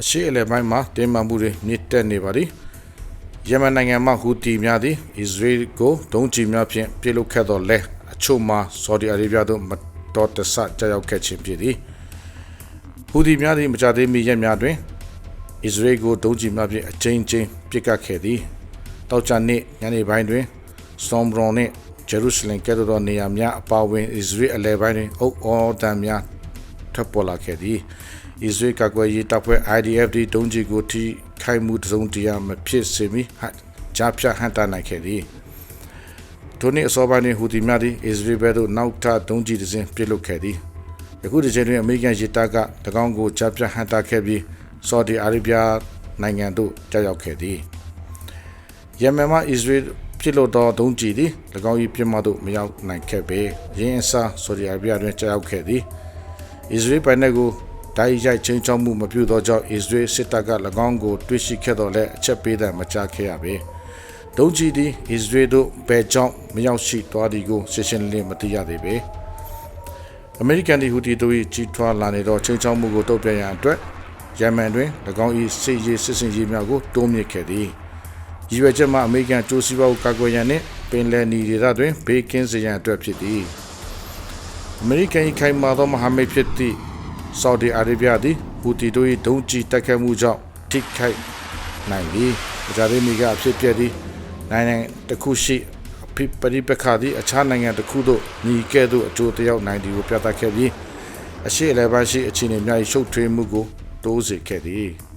အရှိအလယ်ပိုင်းမှာတင်းမာမှုတွေမြင့်တက်နေပါသည်ယမန်နိုင်ငံမှာဟူတီများသည်အစ္စရေးကိုဒုံးကျည်များဖြင့်ပစ်လုခဲ့တော်လဲအချို့မှာဆော်ဒီအာရေဗျသို့မတော်တဆကြောက်ရောက်ခဲ့ခြင်းဖြစ်သည်ဟူတီများသည်မကြသေးမီရက်များတွင်အစ္စရေးကိုဒုံးကျည်များဖြင့်အကြိမ်ကြိမ်ပစ်ကတ်ခဲ့သည်တောက်ချနေ့ညနေပိုင်းတွင်စတွမ်ဘရွန်နှင့်ဂျေရုဆလင်ကဲ့သို့သောနေရာများအပါအဝင်အစ္စရေးအလယ်ပိုင်းတွင်အုပ်အော်တန်များထွက်ပေါ်လာခဲ့သည် အစ္စရေးကာကွယ်ရေးတပ်ဖွဲ့ IDF ဒီဒုံးကျည်ကိုထိခိုက်မှုတစုံတရာမဖြစ်စေမီဟတ်ကြားဖြတ်ဟန်တာနိုင်ခဲ့သည်ထိုနေ့အစောပိုင်းတွင်ဟူဒီများသည်အစ္စရေးဘက်သို့နောက်ထပ်ဒုံးကျည်တစ်စင်းပစ်လွတ်ခဲ့သည်ယခုတစ်ချိန်တွင်အမေရိကန်ရေတပ်က၎င်းကိုကြားဖြတ်ဟန်တာခဲ့ပြီးဆော်ဒီအာရေဗျနိုင်ငံသို့ကြောက်ရောက်ခဲ့သည်ယမန်မှအစ္စရေးဖြစ်လို့သောဒုံးကျည်သည်၎င်း၏ပြစ်မှတ်သို့မရောက်နိုင်ခဲ့ပေရင်းအစားဆော်ဒီအာရေဗျတွင်ကြောက်ရောက်ခဲ့သည်အစ္စရေးပိုင်နယ်ကို ဓာတ်ရိုက်ချင်းချောင်းမှုမပြုသောကြောင့်အစ္စရေးစစ်တပ်က၎င်းကိုတွေ့ရှိခဲ့တော့လဲအချက်ပေးတဲ့မကြားခဲ့ရပေဒုံးကျည်သည်အစ္စရေးတို့ဘယ်ကြောင့်မရောက်ရှိသွားသည်ကိုရှင်းရှင်းလင်းလင်းမသိရသေးပေအမေရိကန်ဒီဟူတီတို့၏ကြီးထွားလာနေသောချင်းချောင်းမှုကိုတုံ့ပြန်ရန်အတွက်ယမန်တွင်၎င်း၏စစ်ရေးစစ်စင်ရေးများကိုတိုးမြင့်ခဲ့သည်ရည်ရွယ်ချက်မှာအမေရိကန်ကြိုးစီးပွားကိုကာကွယ်ရန်နှင့်ပင်လယ်နီဒေသတွင်ဘေးကင်းစေရန်အတွက်ဖြစ်သည်အမေရိကန်၏ခိုင်မာသောမဟာမိတ်ဖြစ်သည့် ဆော်ဒီအာရေဗျသည်ဟူတီတို့၏ဒုံးကျည်တိုက်ခိုက်မှုကြောင့်ထိခိုက်နိုင်သည်။ဒါရီမီကအဖြစ်ပြက်သည်နိုင်ငံတစ်ခုရှိအဖြစ်ပရိပက္ခသည်အခြားနိုင်ငံတစ်ခုသို့ညီကဲ့သို့အကျိုးသက်ရောက်နိုင်သည်ကိုပြသခဲ့ပြီးအရှိအလယ်ပိုင်းရှိအခြေအနေများ၏ရှုပ်ထွေးမှုကိုတိုးစေခဲ့သည်။